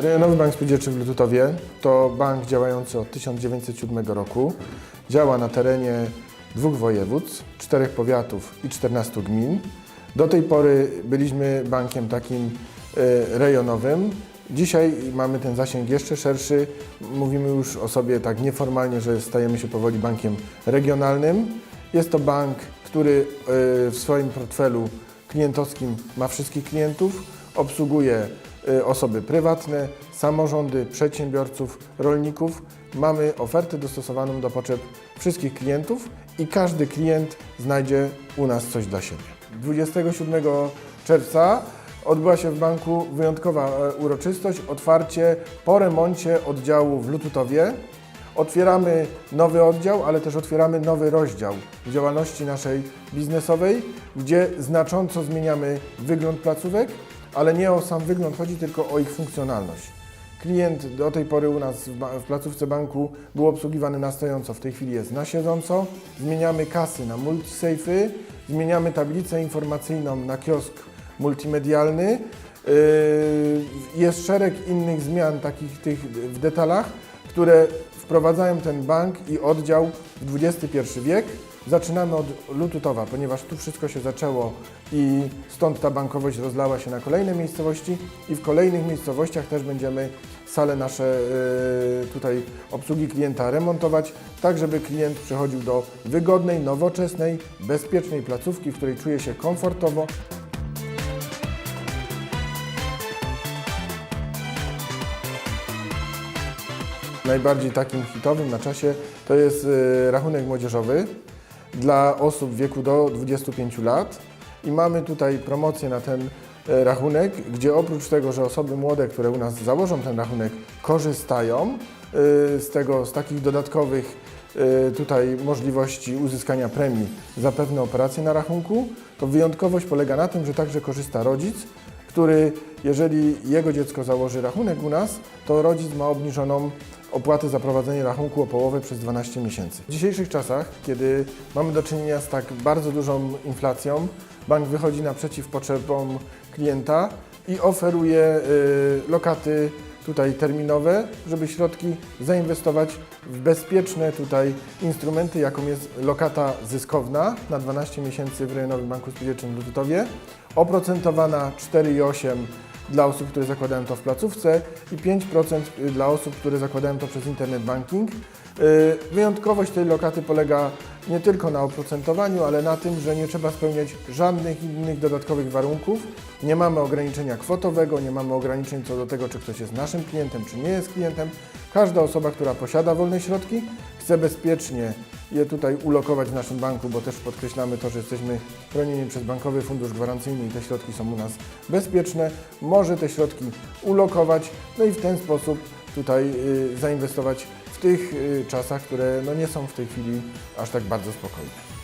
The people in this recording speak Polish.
Rejonowy Bank Spółdzielczy w Lututowie to bank działający od 1907 roku. Działa na terenie dwóch województw, czterech powiatów i 14 gmin. Do tej pory byliśmy bankiem takim e, rejonowym. Dzisiaj mamy ten zasięg jeszcze szerszy. Mówimy już o sobie tak nieformalnie, że stajemy się powoli bankiem regionalnym. Jest to bank, który e, w swoim portfelu klientowskim ma wszystkich klientów, obsługuje y, osoby prywatne, samorządy, przedsiębiorców, rolników. Mamy ofertę dostosowaną do potrzeb wszystkich klientów i każdy klient znajdzie u nas coś dla siebie. 27 czerwca odbyła się w banku wyjątkowa e, uroczystość, otwarcie po remoncie oddziału w Lututowie. Otwieramy nowy oddział, ale też otwieramy nowy rozdział w działalności naszej biznesowej, gdzie znacząco zmieniamy wygląd placówek, ale nie o sam wygląd chodzi, tylko o ich funkcjonalność. Klient do tej pory u nas w, w placówce banku był obsługiwany na stojąco, w tej chwili jest na siedząco. Zmieniamy kasy na multisafy, zmieniamy tablicę informacyjną na kiosk multimedialny. Yy, Jest szereg innych zmian takich tych w detalach, które wprowadzają ten bank i oddział w XXI wiek. Zaczynamy od Lututowa, ponieważ tu wszystko się zaczęło i stąd ta bankowość rozlała się na kolejne miejscowości i w kolejnych miejscowościach też będziemy sale nasze yy, tutaj obsługi klienta remontować, tak żeby klient przychodził do wygodnej, nowoczesnej, bezpiecznej placówki, w której czuje się komfortowo. Najbardziej takim hitowym na czasie to jest y, rachunek młodzieżowy dla osób w wieku do 25 lat. I mamy tutaj promocję na ten y, rachunek, gdzie oprócz tego, że osoby młode, które u nas założą ten rachunek, korzystają y, z tego, z takich dodatkowych y, tutaj możliwości uzyskania premii za pewne operacje na rachunku, to wyjątkowość polega na tym, że także korzysta rodzic, który, jeżeli jego dziecko założy rachunek u nas, to rodzic ma obniżoną opłatę za prowadzenie rachunku o połowę przez 12 miesięcy. W dzisiejszych czasach, kiedy mamy do czynienia z tak bardzo dużą inflacją, bank wychodzi naprzeciw potrzebom klienta i oferuje y, lokaty tutaj terminowe, żeby środki zainwestować w bezpieczne tutaj instrumenty, jaką jest lokata zyskowna na 12 miesięcy w Rejonowym Banku Spółdzielczym w Lututowie, oprocentowana 4,8 dla osób, które zakładają to w placówce i 5% dla osób, które zakładają to przez internet banking. Yy, Wyjątkowość tej lokaty polega nie tylko na oprocentowaniu, ale na tym, że nie trzeba spełniać żadnych innych dodatkowych warunków. Nie mamy ograniczenia kwotowego, nie mamy ograniczeń co do tego, czy ktoś jest naszym klientem, czy nie jest klientem. Każda osoba, która posiada wolne środki, chce bezpiecznie je tutaj ulokować w naszym banku, bo też podkreślamy to, że jesteśmy chronieni przez Bankowy Fundusz Gwarancyjny i te środki są u nas bezpieczne, może te środki ulokować, no i w ten sposób tutaj y, zainwestować w tych y, czasach, które no nie są w tej chwili aż tak bardzo spokojne.